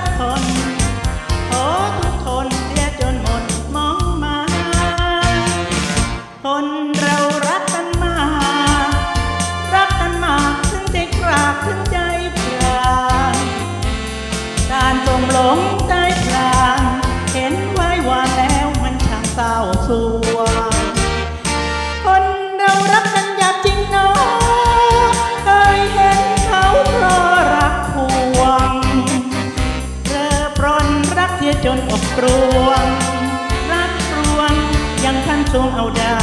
that. รวงรักรวงยังท่านทวงเอาได้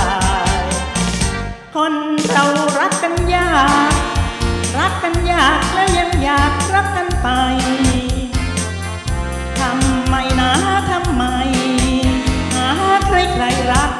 คนเรารักกันยาก รักกันยากแล้วยังอยากรักกันไปทำไมนะทำไมหาใครใครรัก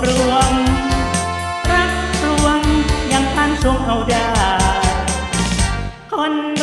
บรวง รักรวงยังพันสวงเขาได้คน